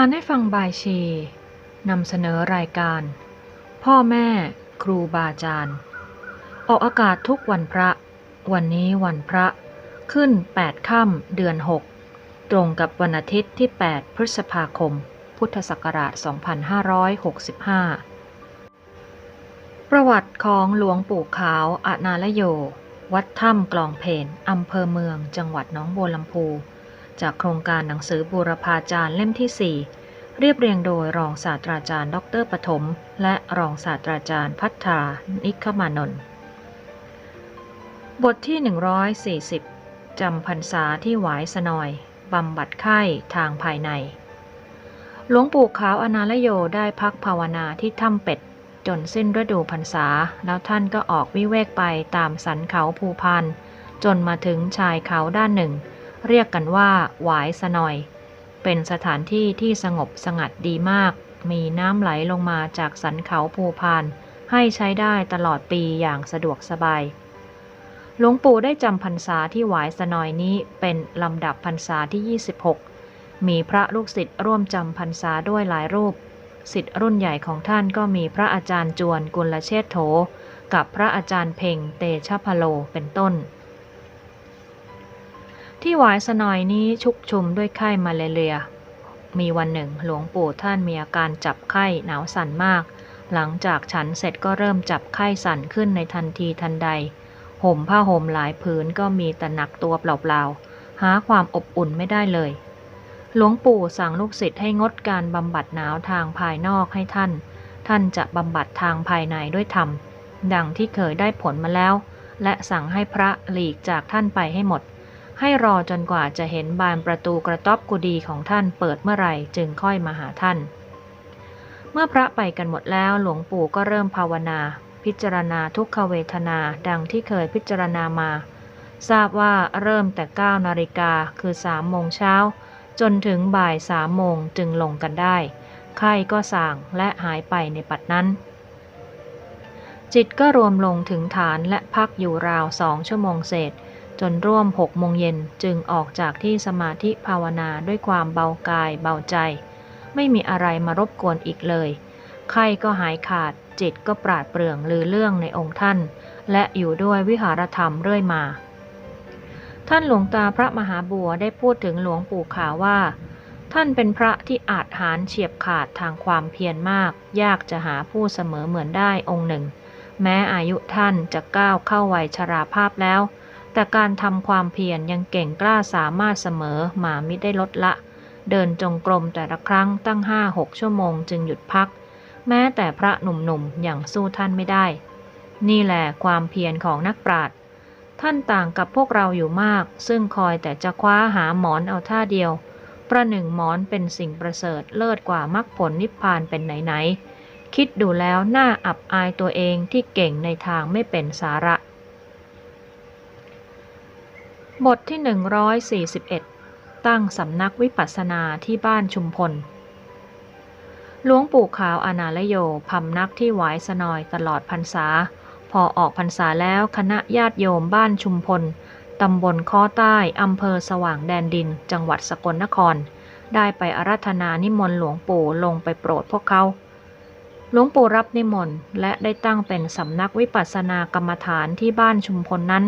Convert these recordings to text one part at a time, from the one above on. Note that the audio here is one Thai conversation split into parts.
อ่านให้ฟังบายชีนำเสนอรายการ พ่อแม่ ครูบาอาจารย์ ออกอากาศทุกวันพระ วันนี้วันพระ ขึ้น 8 ค่ำเดือน 6 ตรงกับวันอาทิตย์ที่ 8 พฤษภาคม พุทธศักราช 2565 ประวัติของหลวงปู่ขาวอานาลโย วัดถ้ำกลองเพนอำเภอเมือง จังหวัดหนองบัวลำพู จากโครงการหนังสือบูรพาจารย์เล่มที่ 4 เรียบเรียงโดยรองศาสตราจารย์ ดรปฐมและรองศาสตราจารย์พัฒนานิคมานนท์บทที่ 140 จำพรรษาที่หวายสนอย บำบัดไข้ทางภายใน หลวงปู่ขาวอนาลโยได้พักภาวนาที่ถ้ำเป็ด จนสิ้นฤดูพรรษา แล้วท่านก็ออกวิเวกไปตามสันเขาภูพานจนมาถึงชายเขาด้านหนึ่ง เรียกกันว่าหวายสนอย เป็นสถานที่ที่สงบสงัดดีมาก มีน้ำไหลลงมาจากสันเขาภูพาน ให้ใช้ได้ตลอดปีอย่างสะดวกสบาย หลวงปู่ได้จำพรรษาที่หวายสนอยนี้เป็นลำดับพรรษาที่ 26 มีพระลูกศิษย์ร่วมจำพรรษาด้วยหลายรูปศิษย์รุ่นใหญ่ของท่านก็มีพระอาจารย์จวนกุลเชษโถ กับพระอาจารย์เพ่งเตชะพโลเป็นต้น ที่หวายสนอยนี้ชุกชุมด้วยไข้มาเลเรีย มีวันหนึ่งหลวงปู่ท่านมีอาการจับไข้หนาวสั่นมาก หลังจากฉันเสร็จก็เริ่มจับไข้สั่นขึ้นในทันทีทันใด ห่มผ้าห่มหลายผืนก็มีแต่หนักตัวเปล่าๆ หาความอบอุ่นไม่ได้เลย หลวงปู่สั่งลูกศิษย์ให้งดการบำบัดหนาวทางภายนอกให้ท่าน ท่านจะบำบัดทางภายในด้วยธรรม ดังที่เคยได้ผลมาแล้ว และสั่งให้พระหลีกจากท่านไปให้หมด ให้รอจนกว่าจะเห็นบานประตูกระต๊อบกุดีของท่านเปิดเมื่อไหร่จึงค่อยมาหาท่าน เมื่อพระไปกันหมดแล้วหลวงปู่ก็เริ่มภาวนา พิจารณาทุกขเวทนาดังที่เคยพิจารณามา ทราบว่าเริ่มแต่9นาฬิกาคือ3โมงเช้า จนถึงบ่ายสามโมงจึงลงกันได้ไข้ก็ส่างและหายไปในปัดนั้น จิตก็รวมลงถึงฐานและพักอยู่ราวสองชั่วโมงเศษ จนร่วมหกโมงเย็นจึงออกจากที่สมาธิภาวนาด้วยความเบากายเบาใจ ไม่มีอะไรมารบกวนอีกเลย ไข้ก็หายขาด จิตก็ปราดเปรื่องลือเรื่องในองค์ท่าน และอยู่ด้วยวิหารธรรมเรื่อยมา ท่านหลวงตาพระมหาบัวได้พูดถึงหลวงปู่ขาวว่า ท่านเป็นพระที่อาจหารเฉียบขาดทางความเพียรมาก ยากจะหาผู้เสมอเหมือนได้องค์หนึ่ง แม้อายุท่านจะก้าวเข้าวัยชราภาพแล้ว แต่การทำความเพียรยังเก่งกล้าสามารถเสมอหมามิได้ลดละ เดินจงกรมแต่ละครั้งตั้งห้าหกชั่วโมงจึงหยุดพัก แม้แต่พระหนุ่มๆอย่างสู้ท่านไม่ได้ นี่แหละความเพียรของนักปราชญ์ท่านต่างกับพวกเราอยู่มาก ซึ่งคอยแต่จะคว้าหาหมอนเอาท่าเดียว ประหนึ่งหมอนเป็นสิ่งประเสริฐเลิศกว่ามรรคผลนิพพานเป็นไหนๆคิดดูแล้วน่าอับอายตัวเองที่เก่งในทางไม่เป็นสาระ บทที่ 141 ตั้งสำนักวิปัสสนาที่บ้านชุมพล หลวงปู่ขาวอนาลโยพำนักที่หวายสนอยตลอดพรรษา พอออกพรรษาแล้วคณะญาติโยมบ้านชุมพล ตำบลค้อใต้อำเภอสว่างแดนดิน จังหวัดสกลนคร ได้ไปอาราธนานิมนต์หลวงปู่ลงไปโปรดพวกเขา หลวงปู่รับนิมนต์และได้ตั้งเป็นสำนักวิปัสสนากรรมฐานที่บ้านชุมพลนั้น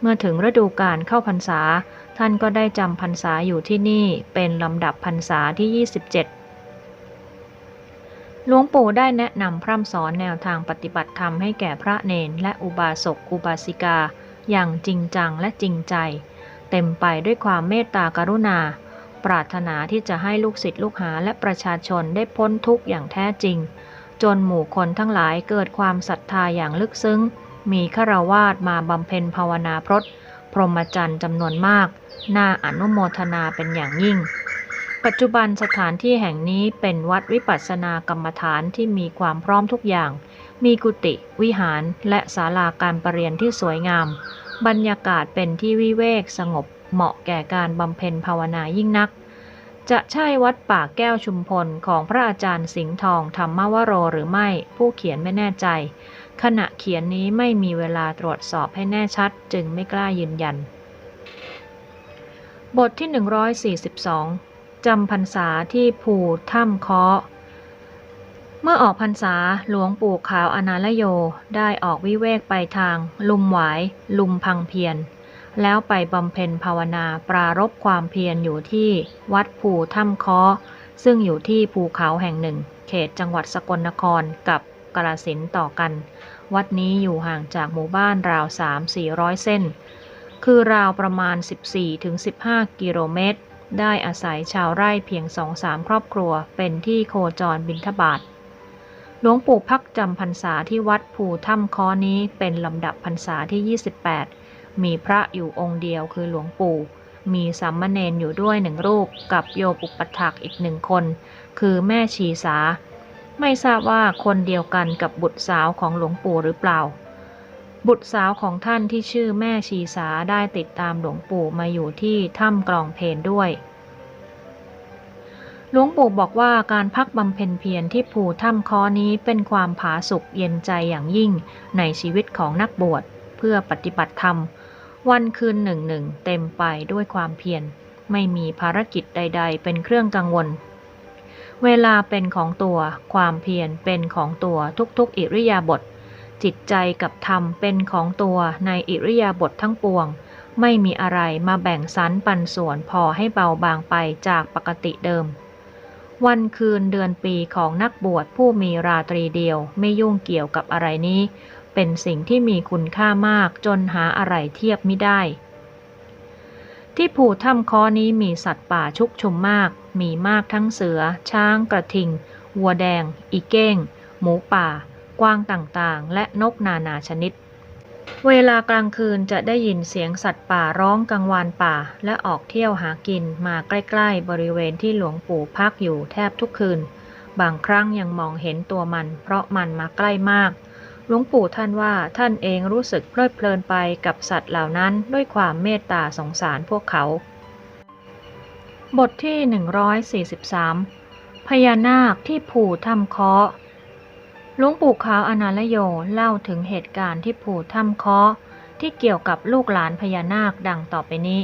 เมื่อถึงฤดูกาลเข้าพรรษา ท่านก็ได้จำพรรษาอยู่ที่นี่เป็นลำดับพรรษาที่ 27 หลวงปู่ได้แนะนำพร่ำสอนแนวทางปฏิบัติธรรมให้แก่พระเนนและอุบาสกอุบาสิกา อย่างจริงจังและจริงใจ เต็มไปด้วยความเมตตากรุณา ปรารถนาที่จะให้ลูกศิษย์ลูกหาและประชาชนได้พ้นทุกข์อย่างแท้จริง จนหมู่คนทั้งหลายเกิดความศรัทธาอย่างลึกซึ้ง มีฆราวาสมาบำเพ็ญภาวนาพรตพรหมจรรย์จำนวนมาก น่าอนุโมทนาเป็นอย่างยิ่ง ปัจจุบันสถานที่แห่งนี้เป็นวัดวิปัสสนากรรมฐานที่มีความพร้อมทุกอย่าง มีกุฏิวิหารและศาลาการประเรียนที่สวยงาม บรรยากาศเป็นที่วิเวกสงบ เหมาะแก่การบำเพ็ญภาวนายิ่งนัก จะใช่วัดป่าแก้วชุมพลของพระอาจารย์สิงห์ทองธรรมวโรหรือไม่ผู้เขียนไม่แน่ใจ ขณะเขียนนี้ไม่มีเวลาตรวจสอบให้แน่ชัดจึงไม่กล้ายืนยัน บทที่ 142จำพรรษาที่ภูถ้ำเคาะเมื่อออกพรรษาหลวงปู่ขาวอนาลโยได้ออกวิเวกไปทาง ลุมหวาย ลุมพังเพียรแล้วไปบำเพ็ญภาวนาปรารบความเพียรอยู่ที่วัดภูถ้ำเคาะซึ่งอยู่ที่ภูเขาแห่งหนึ่ง เขตจังหวัดสกลนครกับ กาฬสินต่อกัน วัดนี้อยู่ห่างจากหมู่บ้านราว 3-400 เส้น คือราวประมาณ 14-15 กิโลเมตร ได้อาศัยชาวไร่เพียง2-3ครอบครัว เป็นที่โคจรบินทบาทหลวงปู่พักจำพรรษาที่วัดภูถ้ำค้อนี้เป็นลำดับพรรษาที่ 28 มีพระอยู่องค์เดียวคือหลวงปู่ มีสามเณรอยู่ด้วยหนึ่งรูปกับโยมอุปถักอีกหนึ่งคน คือแม่ชีสา ไม่ทราบว่าคนเดียวกันกับบุตรสาวของหลวงปู่หรือเปล่า บุตรสาวของท่านที่ชื่อแม่ชีสาได้ติดตามหลวงปู่มาอยู่ที่ถ้ำกลองเพนด้วย หลวงปู่บอกว่าการพักบำเพ็ญเพียรที่ภูถ้ำคอนี้เป็นความผาสุกเย็นใจอย่างยิ่งในชีวิตของนักบวชเพื่อปฏิบัติธรรม วันคืนหนึ่งหนึ่งเต็มไปด้วยความเพียรไม่มีภารกิจใด ๆ เป็นเครื่องกังวล เวลาเป็นของตัว ความเพียรเป็นของตัวทุกๆ อิริยาบถ จิตใจกับธรรมเป็นของตัวในอิริยาบถททั้งปวง ไม่มีอะไรมาแบ่งสรรปันส่วนพอให้เบาบางไปจากปกติเดิม วันคืนเดือนปีของนักบวชผู้มีราตรีเดียวไม่ยุ่งเกี่ยวกับอะไรนี้ เป็นสิ่งที่มีคุณค่ามากจนหาอะไรเทียบไม่ได้ ที่ภูถ้ำคอนี้มีสัตว์ป่าชุกชุมมาก มีมากทั้งเสือ ช้าง กระทิง วัวแดง อีเก้ง หมูป่า กวางต่างๆ และนกนานาชนิด เวลากลางคืนจะได้ยินเสียงสัตว์ป่าร้องกังวานป่า และออกเที่ยวหากินมาใกล้ๆ บริเวณที่หลวงปู่พักอยู่แทบทุกคืน บางครั้งยังมองเห็นตัวมัน เพราะมันมาใกล้มาก หลวงปู่ท่านว่าท่านเองรู้สึกเพลิดเพลินไปกับสัตว์เหล่านั้นด้วยความเมตตาสงสารพวกเขา บทที่ 143 พญานาคที่ภูถ้ำเคาะหลวงปู่ขาวอนาลโยเล่าถึงเหตุการณ์ที่ภูถ้ำเคาะที่เกี่ยวกับลูกหลานพญานาคดังต่อไปนี้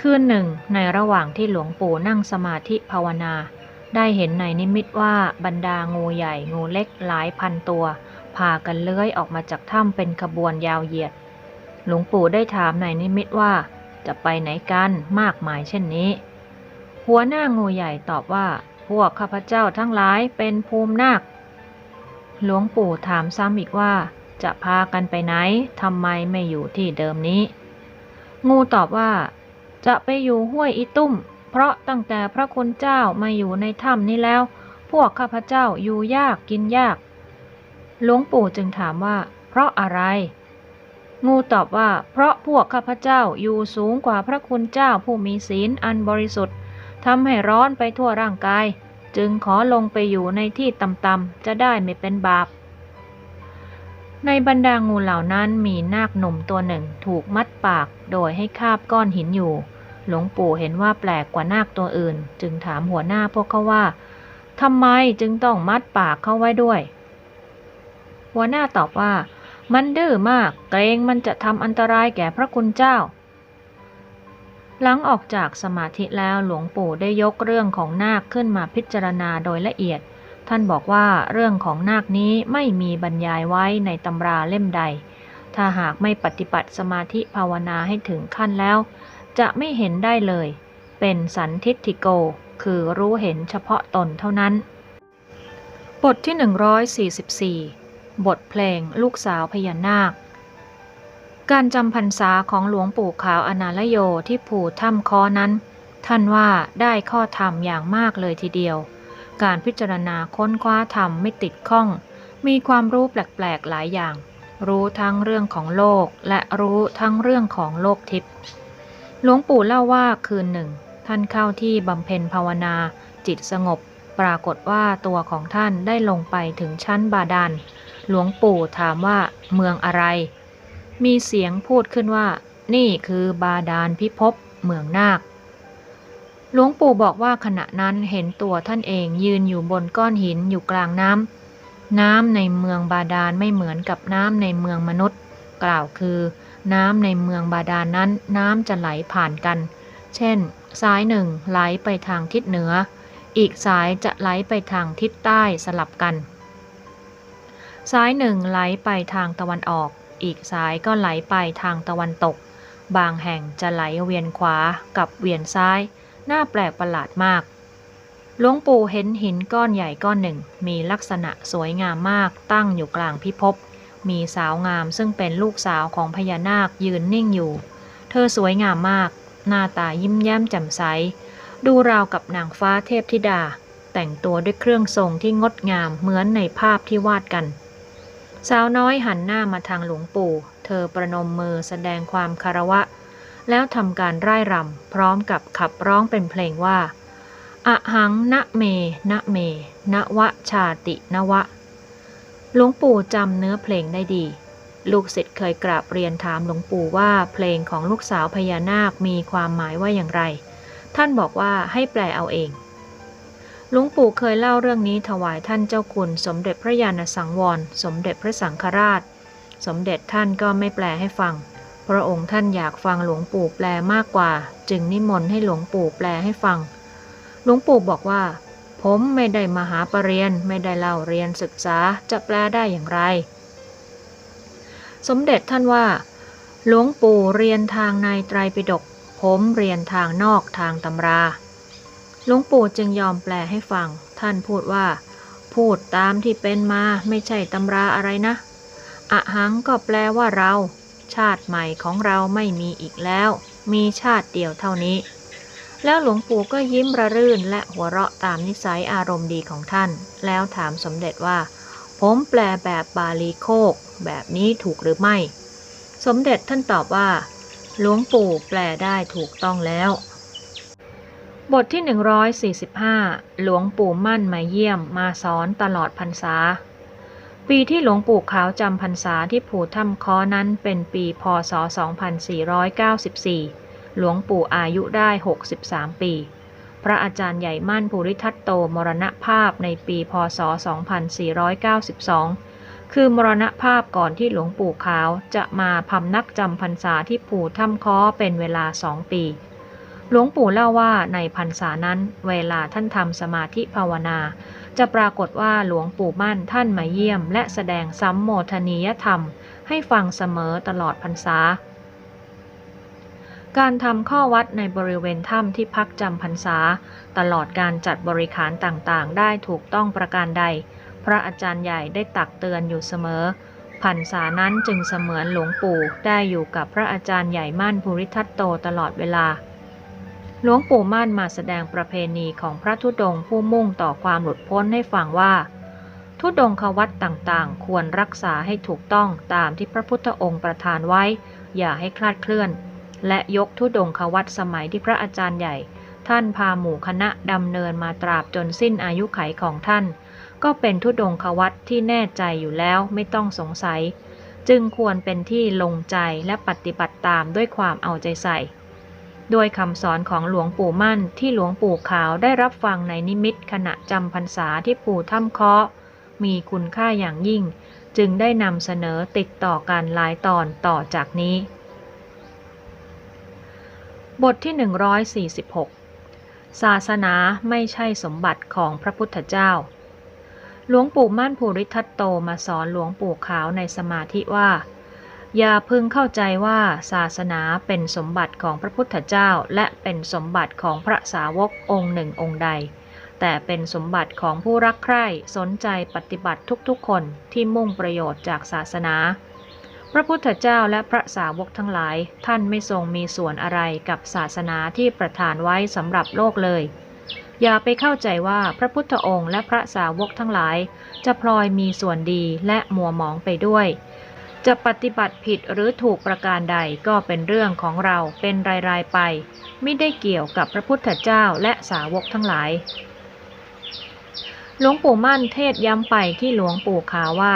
คืนหนึ่ง ในระหว่างที่หลวงปู่นั่งสมาธิภาวนา ได้เห็นในนิมิตว่าบรรดางูใหญ่งูเล็กหลายพันตัว พากันเลื้อยออกมาจากถ้ำเป็นขบวนยาวเหยียด หลวงปู่ได้ถามในนิมิตว่า จะไปไหนกันมากมายเช่นนี้ หัวหน้างูใหญ่ตอบว่า พวกข้าพเจ้าทั้งหลายเป็นภูมินาค หลวงปู่ถามซ้ำอีกว่า จะพากันไปไหนทำไมไม่อยู่ที่เดิมนี้ งูตอบว่า จะไปอยู่ห้วยอีตุ้ม เพราะตั้งแต่พระคุณเจ้ามาอยู่ในถ้ำนี้แล้ว พวกข้าพเจ้าอยู่ยากกินยาก หลวงปู่จึงถามว่า เพราะอะไร งูตอบว่า เพราะพวกข้าพเจ้าอยู่สูงกว่าพระคุณเจ้าผู้มีศีลอันบริสุทธิ์ทำให้ร้อนไปทั่วร่างกาย จึงขอลงไปอยู่ในที่ต่ำๆจะได้ไม่เป็นบาป ในบรรดางูเหล่านั้นมีนาคหนุ่มตัวหนึ่งถูกมัดปากโดยให้คาบก้อนหินอยู่ หลวงปู่เห็นว่าแปลกกว่านาคตัวอื่น จึงถามหัวหน้าพวกเขาว่าทำไมจึงต้องมัดปากเขาไว้ด้วย หัวหน้าตอบว่า มันดื้อมากเกรงมันจะทำอันตรายแก่พระคุณเจ้า หลังออกจากสมาธิแล้วหลวงปู่ได้ยกเรื่องของนาคขึ้นมาพิจารณาโดยละเอียด ท่านบอกว่าเรื่องของนาคนี้ไม่มีบรรยายไว้ในตำราเล่มใด ถ้าหากไม่ปฏิบัติสมาธิภาวนาให้ถึงขั้นแล้ว จะไม่เห็นได้เลย เป็นสันทิฏฐิโก คือรู้เห็นเฉพาะตนเท่านั้นบทที่ 144 บทเพลงลูกสาวพญานาค การจำพรรษาของหลวงปู่ขาวอนาลโยที่ผูถ้ำคอนั้น ท่านว่าได้ข้อธรรมอย่างมากเลยทีเดียว การพิจารณาค้นคว้าธรรมไม่ติดข้อง มีความรู้แปลกๆหลายอย่าง รู้ทั้งเรื่องของโลกและรู้ทั้งเรื่องของโลกทิพย์หลวงปู่เล่าว่าคืนหนึ่ง ท่านเข้าที่บำเพ็ญภาวนาจิตสงบ ปรากฏว่าตัวของท่านได้ลงไปถึงชั้นบาดาล หลวงปู่ถามว่าเมืองอะไร มีเสียงพูดขึ้นว่า นี่คือบาดาลพิภพเมืองนาค หลวงปู่บอกว่าขณะนั้นเห็นตัวท่านเองยืนอยู่บนก้อนหินอยู่กลางน้ำ น้ำในเมืองบาดาลไม่เหมือนกับน้ำในเมืองมนุษย์ กล่าวคือ น้ำในเมืองบาดาลนั้นน้ำจะไหลผ่านกัน เช่น สายหนึ่งไหลไปทางทิศเหนือ อีกสายจะไหลไปทางทิศใต้สลับกัน สายหนึ่งไหลไปทางตะวันออก อีกสายก็ไหลไปทางตะวันตก บางแห่งจะไหลเวียนขวากับเวียนซ้าย น่าแปลกประหลาดมาก หลวงปู่เห็นหินก้อนใหญ่ก้อนหนึ่ง มีลักษณะสวยงามมากตั้งอยู่กลางพิภพ มีสาวงามซึ่งเป็นลูกสาวของพญานาคยืนนิ่งอยู่ เธอสวยงามมาก หน้าตายิ้มแย้มแจ่มใส ดูราวกับนางฟ้าเทพธิดา แต่งตัวด้วยเครื่องทรงที่งดงามเหมือนในภาพที่วาดกัน สาวน้อยหันหน้ามาทางหลวงปู่ เธอประนมมือแสดงความคารวะ แล้วทำการร่ายรำพร้อมกับขับร้องเป็นเพลงว่าอะหังนะเมนะเมนะวะชาตินวะ หลวงปู่จำเนื้อเพลงได้ดี ลูกศิษย์เคยกราบเรียนถามหลวงปู่ว่าเพลงของลูกสาวพญานาคมีความหมายว่าอย่างไร ท่านบอกว่าให้แปลเอาเอง หลวงปู่เคยเล่าเรื่องนี้ถวายท่านเจ้าคุณ สมเด็จพระยาณสังวร สมเด็จพระสังฆราช สมเด็จท่านก็ไม่แปลให้ฟัง พระองค์ท่านอยากฟังหลวงปู่แปลมากกว่า จึงนิมนต์ให้หลวงปู่แปลให้ฟัง หลวงปู่บอกว่า ผมไม่ได้มาหาปรริญญาไม่ได้เล่าเรียนศึกษาจะแปลได้อย่างไร สมเด็จท่านว่า หลวงปู่เรียนทางในไตรปิฎกผมเรียนทางนอกทางตำรา หลวงปู่จึงยอมแปลให้ฟัง ท่านพูดว่า พูดตามที่เป็นมาไม่ใช่ตำราอะไรนะอะหังก็แปลว่าเรา ชาติใหม่ของเราไม่มีอีกแล้ว มีชาติเดียวเท่านี้ แล้วหลวงปู่ก็ยิ้มระรื่นและหัวเราะตามนิสัยอารมณ์ดีของท่าน แล้วถามสมเด็จว่า ผมแปลแบบบาลีโคก แบบนี้ถูกหรือไม่ สมเด็จท่านตอบว่า หลวงปู่แปลได้ถูกต้องแล้ว บทที่ 145 หลวงปู่มั่นมาเยี่ยมมาสอนตลอดพรรษา ปีที่หลวงปู่ขาวจำพรรษาที่ผูถ้ำค้อนั้นเป็นปีพศ 2494 หลวงปู่อายุได้ 63 ปี พระอาจารย์ใหญ่มั่นภูริทัตโตมรณภาพในปีพศ 2492 คือมรณภาพก่อนที่หลวงปู่ขาวจะมาพำนักจำพรรษาที่ปู่ถ้ำค้อเป็นเวลาสองปี หลวงปู่เล่าว่าในพรรษานั้น เวลาท่านทำสมาธิภาวนา จะปรากฏว่าหลวงปู่มั่นท่านมาเยี่ยม และแสดงสัมโมทนียธรรม ให้ฟังเสมอตลอดพรรษา การทำข้อวัดในบริเวณถ้ำที่พักจำพรรษา ตลอดการจัดบริขารต่างๆ ได้ถูกต้องประการใด พระอาจารย์ใหญ่ได้ตักเตือนอยู่เสมอพรรษานั้นจึงเสมือนหลวงปู่ได้อยู่กับพระอาจารย์ใหญ่มั่นภูริทัตโตตลอดเวลา หลวงปู่มั่นมาแสดงประเพณีของพระธุดงค์ผู้มุ่งต่อความหลุดพ้นให้ฟังว่า ธุดงควัตต่างๆ ควรรักษาให้ถูกต้องตามที่พระพุทธองค์ประทานไว้ อย่าให้คลาดเคลื่อน และยกธุดงควัตสมัยที่พระอาจารย์ใหญ่ ท่านพาหมู่คณะดำเนินมาตราบจนสิ้นอายุไขของท่าน ก็เป็นธุดงควัตที่แน่ใจอยู่แล้วไม่ต้องสงสัย จึงควรเป็นที่ลงใจและปฏิบัติตามด้วยความเอาใจใส่ โดยคำสอนของหลวงปู่มั่นที่หลวงปู่ขาวได้รับฟังในนิมิตขณะจำพรรษาที่ปู่ถ้ำเคาะ มีคุณค่าอย่างยิ่ง จึงได้นำเสนอติดต่อกันหลายตอนต่อจากนี้ บทที่ 146 ศาสนาไม่ใช่สมบัติของพระพุทธเจ้า หลวงปู่มั่นภูริทัตโตมาสอนหลวงปู่ขาวในสมาธิว่า อย่าพึงเข้าใจว่าศาสนาเป็นสมบัติของพระพุทธเจ้า และเป็นสมบัติของพระสาวกองค์หนึ่งองค์ใด แต่เป็นสมบัติของผู้รักใคร่สนใจปฏิบัติทุกๆคนที่มุ่งประโยชน์จากศาสนา พระพุทธเจ้าและพระสาวกทั้งหลาย ท่านไม่ทรงมีส่วนอะไรกับศาสนาที่ประทานไว้สำหรับโลกเลยอย่าไปเข้าใจว่าพระพุทธองค์และพระสาวกทั้งหลาย จะพลอยมีส่วนดีและมัวหมองไปด้วย จะปฏิบัติผิดหรือถูกประการใดก็เป็นเรื่องของเราเป็นรายๆไป ไม่ได้เกี่ยวกับพระพุทธเจ้าและสาวกทั้งหลาย หลวงปู่มั่นเทศย้ำไปที่หลวงปู่ขาวว่า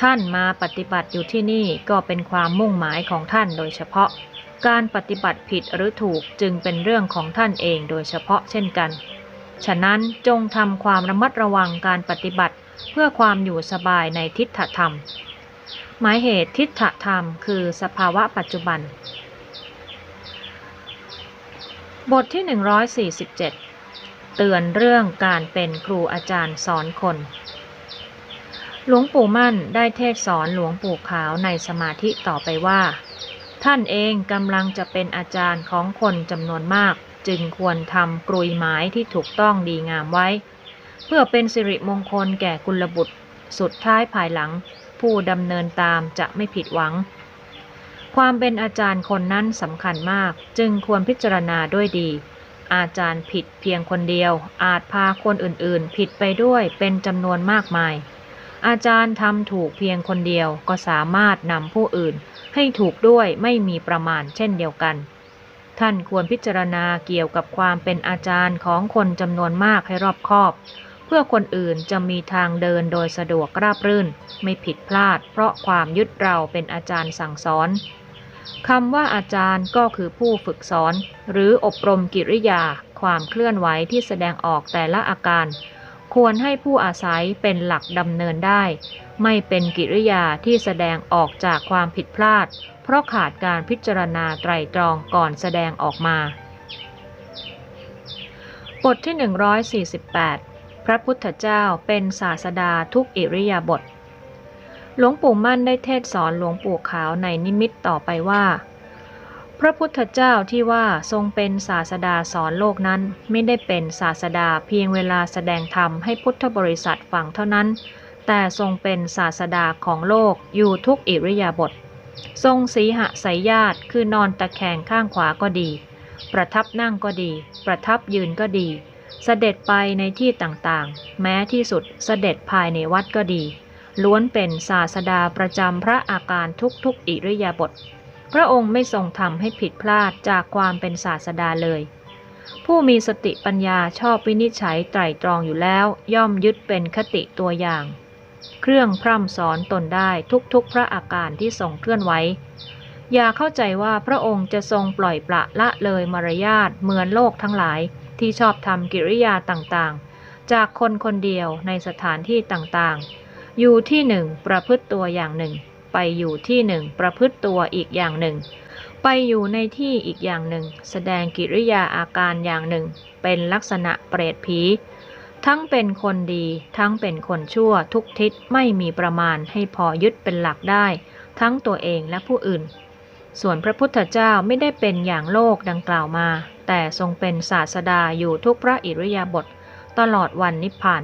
ท่านมาปฏิบัติอยู่ที่นี่ก็เป็นความมุ่งหมายของท่านโดยเฉพาะ การปฏิบัติผิดหรือถูกจึงเป็นเรื่องของท่านเองโดยเฉพาะเช่นกัน ฉะนั้นจงทำความระมัดระวังการปฏิบัติเพื่อความอยู่สบายในทิฏฐธรรม หมายเหตุทิฏฐธรรมคือสภาวะปัจจุบัน บทที่ 147 เตือนเรื่องการเป็นครูอาจารย์สอนคน หลวงปู่มั่นได้เทศสอนหลวงปู่ขาวในสมาธิต่อไปว่า ท่านเองกำลังจะเป็นอาจารย์ของคนจำนวนมาก จึงควรทำกรุยหมายที่ถูกต้องดีงามไว้ เพื่อเป็นสิริมงคลแก่กุลบุตร สุดท้ายภายหลัง ผู้ดำเนินตามจะไม่ผิดหวัง ความเป็นอาจารย์คนนั้นสำคัญมาก จึงควรพิจารณาด้วยดี อาจารย์ผิดเพียงคนเดียว อาจพาคนอื่นๆ ผิดไปด้วยเป็นจำนวนมากมาย อาจารย์ทำถูกเพียงคนเดียวก็สามารถนำผู้อื่น ให้ถูกด้วยไม่มีประมาณเช่นเดียวกันท่านควรพิจารณาเกี่ยวกับความเป็นอาจารย์ของคนจำนวนมากให้รอบคอบ เพื่อคนอื่นจะมีทางเดินโดยสะดวกราบรื่น ไม่ผิดพลาด เพราะความยึดเราเป็นอาจารย์สั่งสอนคำว่าอาจารย์ก็คือผู้ฝึกสอน หรืออบรมกิริยา ความเคลื่อนไหวที่แสดงออกแต่ละอาการ ควรให้ผู้อาศัยเป็นหลักดำเนินได้ ไม่เป็นกิริยาที่แสดงออกจากความผิดพลาด เพราะขาดการพิจารณาไตรตรองก่อนแสดงออกมา บทที่ 148 พระพุทธเจ้าเป็นศาสดาทุกอิริยาบถหลวงปู่มั่นได้เทศสอนหลวงปู่ขาวในนิมิตต่อไปว่า พระพุทธเจ้าที่ว่าทรงเป็นศาสดาสอนโลกนั้น ไม่ได้เป็นศาสดาเพียงเวลาแสดงธรรมให้พุทธบริษัทฟังเท่านั้น แต่ทรงเป็นศาสดาของโลกอยู่ทุกอิริยาบถทรงสีหสายญาติคือนอนตะแคงข้างขวาก็ดี ประทับนั่งก็ดี ประทับยืนก็ดี เสด็จไปในที่ต่างๆ แม้ที่สุดเสด็จภายในวัดก็ดี ล้วนเป็นศาสดาประจำพระอาการทุกๆ อิริยาบถพระองค์ไม่ทรงทำให้ผิดพลาดจากความเป็นศาสดาเลย ผู้มีสติปัญญาชอบวินิจฉัยไตรตรองอยู่แล้ว ย่อมยึดเป็นคติตัวอย่าง เครื่องพร่ำสอนตนได้ทุกๆ พระอาการที่ทรงเคลื่อนไหวอย่าเข้าใจว่าพระองค์จะทรงปล่อยปละละเลยมารยาทเหมือนโลกทั้งหลาย ที่ชอบทำกิริยาต่างๆ จากคนคนเดียวในสถานที่ต่างๆ อยู่ที่หนึ่งประพฤติตัวอย่างหนึ่ง ไปอยู่ที่หนึ่งประพฤติตัวอีกอย่างหนึ่ง ไปอยู่ในที่อีกอย่างหนึ่ง แสดงกิริยาอาการอย่างหนึ่ง เป็นลักษณะเปรตผี ทั้งเป็นคนดี ทั้งเป็นคนชั่วทุกทิศไม่มีประมาณให้พอยึดเป็นหลักได้ ทั้งตัวเองและผู้อื่นส่วนพระพุทธเจ้าไม่ได้เป็นอย่างโลกดังกล่าวมา แต่ทรงเป็นศาสดาอยู่ทุกพระอิริยาบถตลอดวันนิพพาน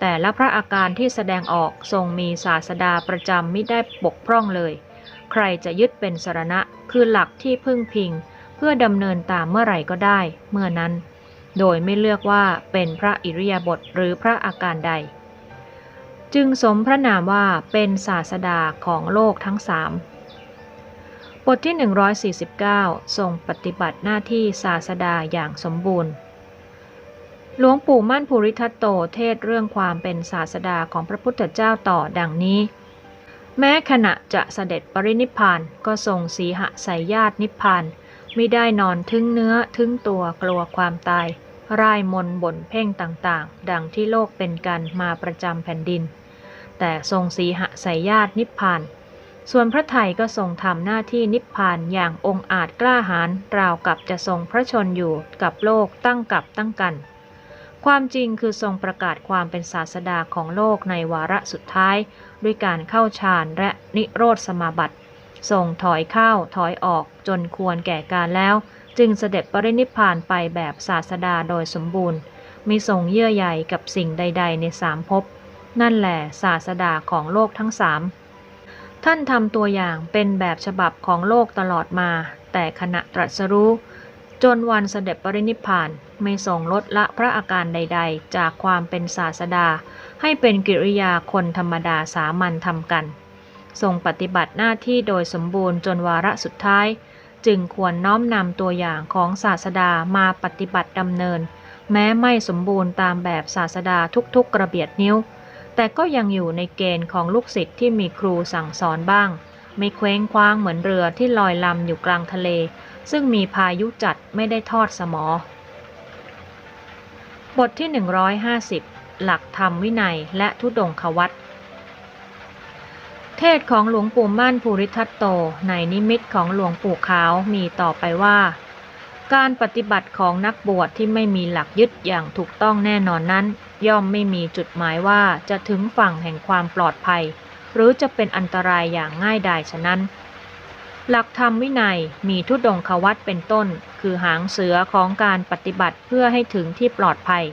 แต่ละพระอาการที่แสดงออกทรงมีศาสดาประจำไม่ได้บกพร่องเลย ใครจะยึดเป็นสรณะคือหลักที่พึ่งพิง เพื่อดำเนินตามเมื่อไหร่ก็ได้ เมื่อนั้น โดยไม่เลือกว่าเป็นพระอิริยาบถหรือพระอาการใด จึงสมพระนามว่าเป็นศาสดาของโลกทั้งสาม บทที่ 149 ทรงปฏิบัติหน้าที่ศาสดาอย่างสมบูรณ์ หลวงปู่มั่นภูริทัตโตเทศเรื่องความเป็นศาสดาของพระพุทธเจ้าต่อดังนี้ แม้ขณะจะเสด็จปรินิพพานก็ทรงสีหะสายญาตินิพพานไม่ได้นอนทึงเนื้อทึงตัวกลัวความตายร่ายมนบ่นเพ่งต่างๆ ดังที่โลกเป็นกันมาประจำแผ่นดิน แต่ทรงสีหะสายญาตินิพพาน ส่วนพระไทยก็ทรงทำหน้าที่นิพพานอย่างองอาจกล้าหาญราวกับจะทรงพระชนอยู่กับโลกตั้งกับตั้งกัน ความจริงคือทรงประกาศความเป็นศาสดาของโลกในวาระสุดท้าย ด้วยการเข้าฌานและนิโรธสมาบัติทรงถอยเข้าถอยออกจนควรแก่การแล้ว จึงเสด็จปรินิพพานไปแบบศาสดาโดยสมบูรณ์มีทรงเยื่อใยกับสิ่งใด ๆ ในสามภพนั่นแหละศาสดาของโลกทั้งสาม ท่านทำตัวอย่างเป็นแบบฉบับของโลกตลอดมา แต่ขณะตรัสรู้ จนวันเสด็จปรินิพพาน ไม่ทรงลดละพระอาการใด ๆ จากความเป็นศาสดา ให้เป็นกิริยาคนธรรมดาสามัญทำกัน ทรงปฏิบัติหน้าที่โดยสมบูรณ์จนวาระสุดท้าย จึงควรน้อมนำตัวอย่างของศาสดามาปฏิบัติดำเนิน แม้ไม่สมบูรณ์ตามแบบศาสดาทุกๆกระเบียดนิ้ว แต่ก็ยังอยู่ในเกณฑ์ของลูกศิษย์ที่มีครูสั่งสอนบ้าง ไม่เคว้งคว้างเหมือนเรือที่ลอยลำอยู่กลางทะเล ซึ่งมีพายุจัดไม่ได้ทอดสมอบทที่ 150 หลักธรรมวินัยและทุดงควัตเทศของหลวงปู่มั่นภูริทัตโตในนิมิตของหลวงปู่ขาวมีต่อไปว่า การปฏิบัติของนักบวชที่ไม่มีหลักยึดอย่างถูกต้องแน่นอนนั้น ย่อมไม่มีจุดหมายว่าจะถึงฝั่งแห่งความปลอดภัย หรือจะเป็นอันตรายอย่างง่ายดายฉะนั้น หลักธรรมวินัยมีทุดงควัตเป็นต้น คือหางเสือของการปฏิบัติเพื่อให้ถึงที่ปลอดภัย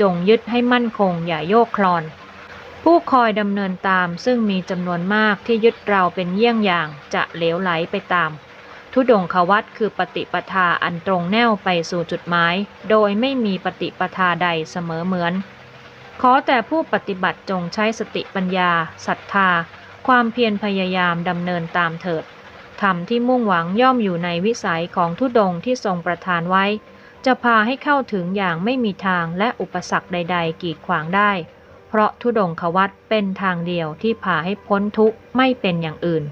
จงยึดให้มั่นคงอย่าโยกคลอน ผู้คอยดำเนินตามซึ่งมีจำนวนมากที่ยึดเราเป็นเยี่ยงอย่างจะเหลวไหลไปตาม ทุดงควัตคือปฏิปทาอันตรงแนวไปสู่จุดหมาย โดยไม่มีปฏิปทาใดเสมอเหมือน ขอแต่ผู้ปฏิบัติจงใช้สติปัญญาศรัทธา ความเพียรพยายามดำเนินตามเถิดธรรมที่มุ่งหวังย่อมอยู่ในวิสัยของทุดงที่ทรงประทานไว้ จะพาให้เข้าถึงอย่างไม่มีทางและอุปสรรคใด ๆ กีดขวางได้ เพราะทุดงควัตเป็นทางเดียวที่พาให้พ้นทุกข์ไม่เป็นอย่างอื่น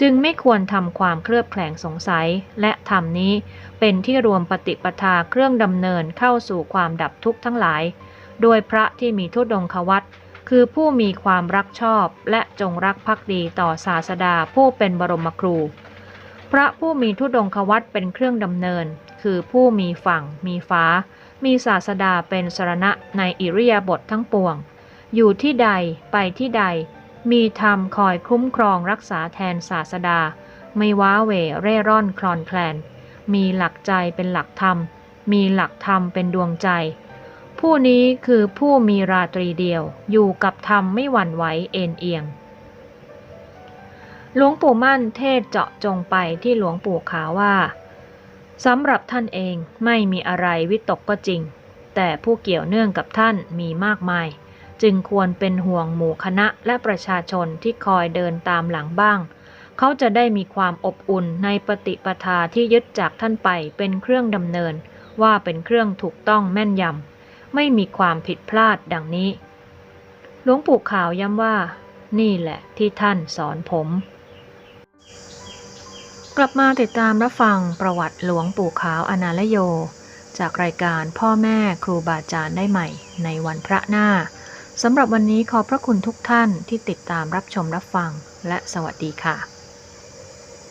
จึงไม่ควรทำความเคลือบแคลงสงสัย และธรรมนี้เป็นที่รวมปฏิปทาเครื่องดำเนินเข้าสู่ความดับทุกข์ทั้งหลาย โดยพระที่มีทุดงควัตคือผู้มีความรักชอบและจงรักภักดีต่อศาสดาผู้เป็นบรมครู พระผู้มีทุดงควัตเป็นเครื่องดำเนิน คือผู้มีฝั่ง มีฟ้า มีศาสดาเป็นสรณะในอิริยาบถททั้งปวง อยู่ที่ใดไปที่ใด มีธรรมคอยคุ้มครองรักษาแทนศาสดา ไม่ว้าเหวเร่ร่อนคลอนแคลน มีหลักใจเป็นหลักธรรม มีหลักธรรมเป็นดวงใจ ผู้นี้คือผู้มีราตรีเดียว อยู่กับธรรมไม่หวั่นไหวเอ็นเอียง หลวงปู่มั่นเทศเจาะจงไปที่หลวงปู่ขาวว่าสำหรับท่านเองไม่มีอะไรวิตกก็จริง แต่ผู้เกี่ยวเนื่องกับท่านมีมากมาย จึงควรเป็นห่วงหมู่คณะและประชาชนที่คอยเดินตามหลังบ้าง เขาจะได้มีความอบอุ่นในปฏิปทาที่ยึดจากท่านไปเป็นเครื่องดำเนิน ว่าเป็นเครื่องถูกต้องแม่นยำไม่มีความผิดพลาดดังนี้ หลวงปู่ขาวย้ำว่า นี่แหละที่ท่านสอนผม กลับมาติดตามรับฟังประวัติหลวงปู่ขาวอนาลโย จากรายการพ่อแม่ครูบาอาจารย์ได้ใหม่ในวันพระหน้า สำหรับวันนี้ขอพระคุณทุกท่านที่ติดตามรับชมรับฟังและสวัสดีค่ะ